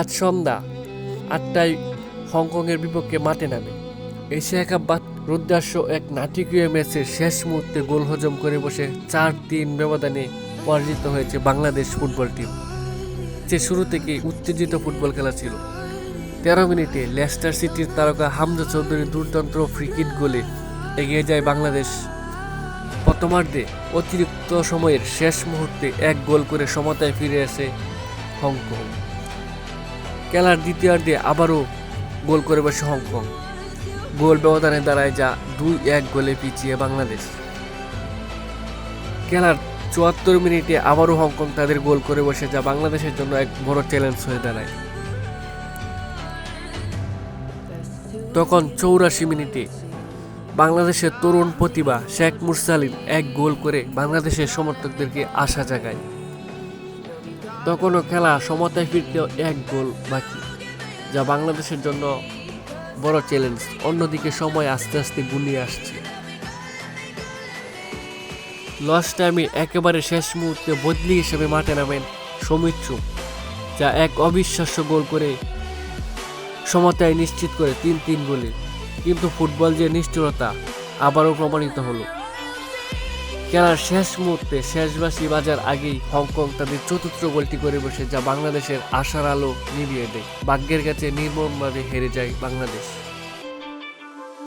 আজ সন্ধ্যা আটটায় হংকংয়ের বিপক্ষে মাঠে নামে। এশিয়া কাপ বাদ রুদ্রাস্য এক নাটকীয় ম্যাচের শেষ মুহূর্তে গোল হজম করে বসে চার তিন ব্যবধানে পরাজিত হয়েছে বাংলাদেশ ফুটবল টিম। যে শুরু থেকেই উত্তেজিত ফুটবল খেলা ছিল। তেরো মিনিটে লেস্টার সিটির তারকা হামজা চৌধুরী দুর্দান্ত ফ্রিকিট গোলে এগিয়ে যায় বাংলাদেশ। প্রথমার্ধে অতিরিক্ত সময়ের শেষ মুহূর্তে এক গোল করে সমতায় ফিরে আসে হংকং। খেলার দ্বিতীয়ার্ধে আবারও গোল করে বসে হংকং। গোল ব্যবধানে দাঁড়ায় যা দুই এক গোলে পিছিয়ে বাংলাদেশ। খেলার চুয়াত্তর মিনিটে আবারও হংকং তাদের গোল করে বসে, যা বাংলাদেশের জন্য এক বড় চ্যালেঞ্জ হয়ে দাঁড়ায়। তখন চৌরাশি মিনিটে বাংলাদেশের তরুণ প্রতিভা শেখ মুরসালিন এক গোল করে বাংলাদেশের সমর্থকদেরকে আশা জাগায়। তখনও খেলা সমতায় ফিরতে এক গোল বাকি, যা বাংলাদেশের জন্য বড় চ্যালেঞ্জ অন্যদিকে সময় আস্তে আস্তে গুলিয়ে আসছে। লস টাইমে একেবারে শেষ মুহূর্তে বদলি হিসেবে মাঠে নামেন সৌমিত্র, যা এক অবিশ্বাস্য গোল করে সমতায় নিশ্চিত করে তিন তিন গোলে। কিন্তু ফুটবল যে নিষ্ঠুরতা, আবারও প্রমাণিত হলো। খেলার শেষ মুহূর্তে শেষবাসী বাজার আগেই হংকং তাদের চতুর্থ গোলটি করে বসে, যা বাংলাদেশের আশার আলো নিভিয়ে দেয়। ভাগ্যের কাছে নির্মমভাবে হেরে যায় বাংলাদেশ।